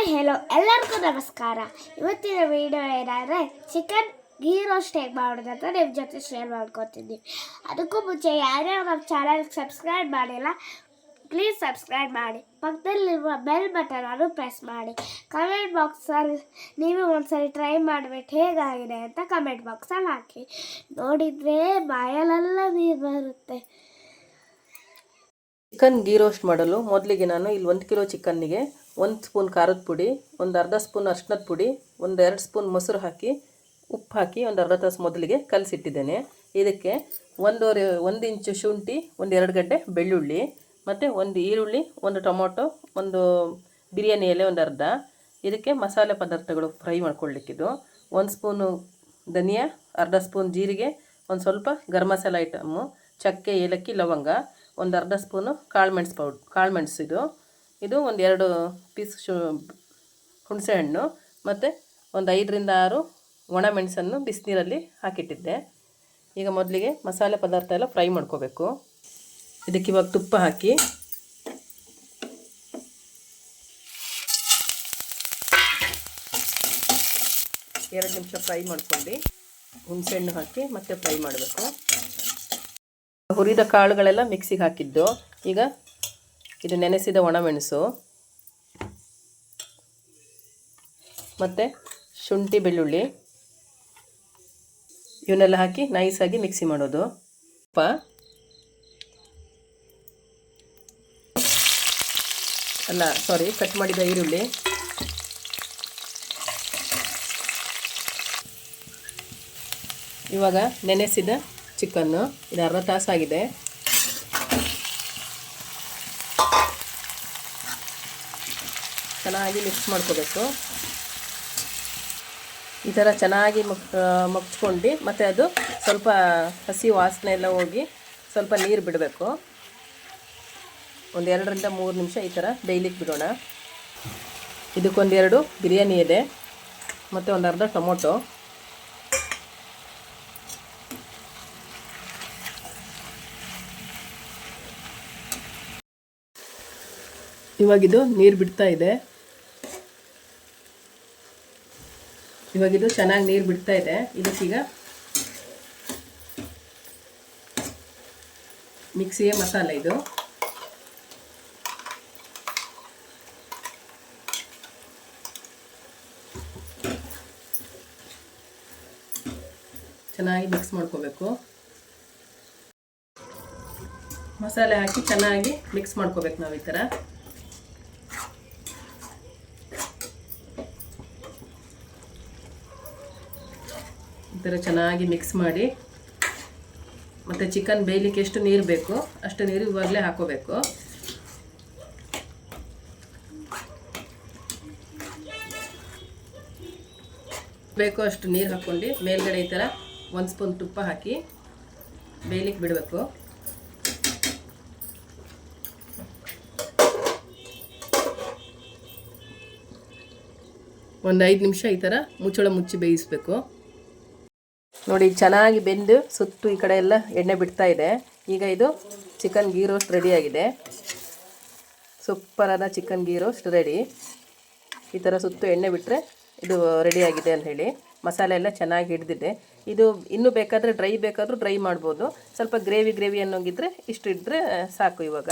Hi hello, ಎಲ್ಲರಿಗೂ ನಮಸ್ಕಾರ. ಇವತ್ತಿನ ವಿಡಿಯೋ ಏನಾದರೆ ಚಿಕನ್ ಗೀ ರೋಸ್ಟ್ ಹೇಗೆ ಮಾಡೋದು ಅಂತ ನಿಮ್ಮ ಜೊತೆ ಶೇರ್ ಮಾಡ್ಕೊತಿದ್ದೀನಿ ಅದಕ್ಕೂ ಮುಂಚೆ ಯಾರ್ಯಾರು ನಮ್ಮ ಚಾನಲ್ಗೆ ಸಬ್ಸ್ಕ್ರೈಬ್ ಮಾಡಿಲ್ಲ ಪ್ಲೀಸ್ ಸಬ್ಸ್ಕ್ರೈಬ್ ಮಾಡಿ. ಪಕ್ಕದಲ್ಲಿರುವ ಬೆಲ್ ಬಟನ್ ಅನ್ನು ಪ್ರೆಸ್ ಮಾಡಿ. ಕಮೆಂಟ್ ಬಾಕ್ಸಲ್ಲಿ ನೀವು ಒಂದ್ಸರಿ ಟ್ರೈ ಮಾಡಿಬಿಟ್ಟು ಹೇಗಾಗಿದೆ ಅಂತ ಕಮೆಂಟ್ ಬಾಕ್ಸಲ್ಲಿ ಹಾಕಿ. ನೋಡಿದರೆ ಬಾಯಲೆಲ್ಲ ನೀರು ಬರುತ್ತೆ. ಚಿಕನ್ ಗೀ ರೋಸ್ಟ್ ಮಾಡಲು ಮೊದಲಿಗೆ ನಾನು ಇಲ್ಲಿ ಒಂದು ಕಿಲೋ ಚಿಕನ್ನಿಗೆ ಒಂದು ಸ್ಪೂನ್ ಖಾರದ ಪುಡಿ, ಒಂದು ಅರ್ಧ ಸ್ಪೂನ್ ಅರ್ಶಿನದ ಪುಡಿ, ಒಂದು ಎರಡು ಸ್ಪೂನ್ ಮೊಸರು ಹಾಕಿ, ಉಪ್ಪು ಹಾಕಿ ಒಂದು ಅರ್ಧ ತಾಸು ಮೊದಲಿಗೆ ಕಲಸಿಟ್ಟಿದ್ದೇನೆ. ಇದಕ್ಕೆ ಒಂದೂವರೆ, ಒಂದು ಇಂಚು ಶುಂಠಿ, ಒಂದು ಎರಡು ಗಡ್ಡೆ ಬೆಳ್ಳುಳ್ಳಿ, ಮತ್ತು ಒಂದು ಈರುಳ್ಳಿ, ಒಂದು ಟೊಮೊಟೊ, ಒಂದು ಬಿರಿಯಾನಿ ಎಲೆ ಒಂದು ಅರ್ಧ. ಇದಕ್ಕೆ ಮಸಾಲೆ ಪದಾರ್ಥಗಳು ಫ್ರೈ ಮಾಡ್ಕೊಳ್ಳಿಕ್ಕಿದ್ದು ಒಂದು ಸ್ಪೂನು ಧನಿಯಾ, ಅರ್ಧ ಸ್ಪೂನ್ ಜೀರಿಗೆ, ಒಂದು ಸ್ವಲ್ಪ ಗರಂ ಮಸಾಲೆ ಐಟಮು, ಚಕ್ಕೆ, ಏಲಕ್ಕಿ, ಲವಂಗ, ಒಂದು ಅರ್ಧ ಸ್ಪೂನು ಕಾಳು ಮೆಣಸು ಪೌಡ್, ಕಾಳು ಇದು ಒಂದು ಎರಡು ಪೀಸ್ ಶು ಹುಣಸೆಹಣ್ಣು ಮತ್ತು ಒಂದು ಐದರಿಂದ ಆರು ಒಣ ಮೆಣಸನ್ನು ಬಿಸಿನೀರಲ್ಲಿ ಹಾಕಿಟ್ಟಿದ್ದೆ. ಈಗ ಮೊದಲಿಗೆ ಮಸಾಲೆ ಪದಾರ್ಥ ಎಲ್ಲ ಫ್ರೈ ಮಾಡ್ಕೋಬೇಕು. ಇದಕ್ಕೆ ಇವಾಗ ತುಪ್ಪ ಹಾಕಿ. ಎರಡು ನಿಮಿಷ ಫ್ರೈ ಮಾಡ್ಕೊಂಡು ಹುಣಸೆಹಣ್ಣು ಹಾಕಿ ಮತ್ತೆ ಫ್ರೈ ಮಾಡಬೇಕು. ಹುರಿದ ಕಾಳುಗಳೆಲ್ಲ ಮಿಕ್ಸಿಗೆ ಹಾಕಿದ್ದು. ಈಗ ಇದು ನೆನೆಸಿದ ಒಣಮೆಣಸು ಮತ್ತು ಶುಂಠಿ ಬೆಳ್ಳುಳ್ಳಿ. ಇವನ್ನೆಲ್ಲ ಹಾಕಿ ನೈಸಾಗಿ ಮಿಕ್ಸಿ ಮಾಡೋದು. ಉಪ್ಪ. ಅಲ್ಲ ಸಾರಿ ಕಟ್ ಮಾಡಿದ ಈರುಳ್ಳಿ. ಇವಾಗ ನೆನೆಸಿದ ಚಿಕನ್ನು, ಇದು ಅರ್ಧ ತಾಸಾಗಿದೆ. ಚೆನ್ನಾಗಿ ಮಿಕ್ಸ್ ಮಾಡ್ಕೋಬೇಕು. ಈ ಥರ ಚೆನ್ನಾಗಿ ಮುಕ್ ಮಗ್ಚ್ಕೊಂಡು, ಮತ್ತು ಅದು ಸ್ವಲ್ಪ ಹಸಿ ವಾಸನೆ ಎಲ್ಲ ಹೋಗಿ ಸ್ವಲ್ಪ ನೀರು ಬಿಡಬೇಕು. ಒಂದು ಎರಡರಿಂದ ಮೂರು ನಿಮಿಷ ಈ ಥರ ಡೈಲಿಗೆ ಬಿಡೋಣ. ಇದಕ್ಕೊಂದೆರಡು ಬಿರಿಯಾನಿ ಇದೆ, ಮತ್ತು ಒಂದು ಅರ್ಧ ಟೊಮೊಟೊ. ಇವಾಗಿದು ನೀರು ಬಿಡ್ತಾ ಇದೆ. ಇವಾಗಿದು ಚೆನ್ನಾಗಿ ನೀರು ಬಿಡ್ತಾ ಇದೆ. ಇದಕ್ಕೀಗ ಮಿಕ್ಸಿಗೆ ಮಸಾಲೆ ಇದು. ಚೆನ್ನಾಗಿ ಮಿಕ್ಸ್ ಮಾಡ್ಕೋಬೇಕು. ಮಸಾಲೆ ಹಾಕಿ ಚೆನ್ನಾಗಿ ಮಿಕ್ಸ್ ಮಾಡ್ಕೋಬೇಕು ನಾವು ಈ ಥರ ಥರ ಚೆನ್ನಾಗಿ ಮಿಕ್ಸ್ ಮಾಡಿ. ಮತ್ತು ಚಿಕನ್ ಬೇಯಲಿಕ್ಕೆ ಎಷ್ಟು ನೀರು ಬೇಕು, ಅಷ್ಟು ನೀರು ಇವಾಗಲೇ ಹಾಕೋಬೇಕು. ಬೇಕು ಅಷ್ಟು ನೀರು ಹಾಕ್ಕೊಂಡು ಮೇಲ್ಗಡೆ ಈ ಥರ ಒಂದು ಸ್ಪೂನ್ ತುಪ್ಪ ಹಾಕಿ ಬೇಯಲಿಕ್ಕೆ ಬಿಡಬೇಕು. ಒಂದು ಐದು ನಿಮಿಷ ಈ ಥರ ಮುಚ್ಚಳ ಮುಚ್ಚಿ ಬೇಯಿಸಬೇಕು. ನೋಡಿ, ಚೆನ್ನಾಗಿ ಬೆಂದು ಸುತ್ತು ಈ ಕಡೆ ಎಲ್ಲ ಎಣ್ಣೆ ಬಿಡ್ತಾ ಇದೆ. ಈಗ ಇದು ಚಿಕನ್ ಗೀ ರೋಸ್ಟ್ ರೆಡಿಯಾಗಿದೆ ಸೂಪರಾದ ಚಿಕನ್ ಗೀ ರೋಸ್ಟ್ ರೆಡಿ ಈ ಥರ ಸುತ್ತು ಎಣ್ಣೆ ಬಿಟ್ಟರೆ ಇದು ರೆಡಿಯಾಗಿದೆ ಅಂತ ಹೇಳಿ. ಮಸಾಲೆ ಎಲ್ಲ ಚೆನ್ನಾಗಿ ಹಿಡಿದಿದೆ. ಇದು ಇನ್ನೂ ಬೇಕಾದರೆ ಡ್ರೈ ಬೇಕಾದರೂ ಡ್ರೈ ಮಾಡ್ಬೋದು. ಸ್ವಲ್ಪ ಗ್ರೇವಿ ಗ್ರೇವಿ ಅನ್ನೋಂಗಿದ್ರೆ ಇಷ್ಟು ಇದ್ದರೆ ಸಾಕು ಇವಾಗ.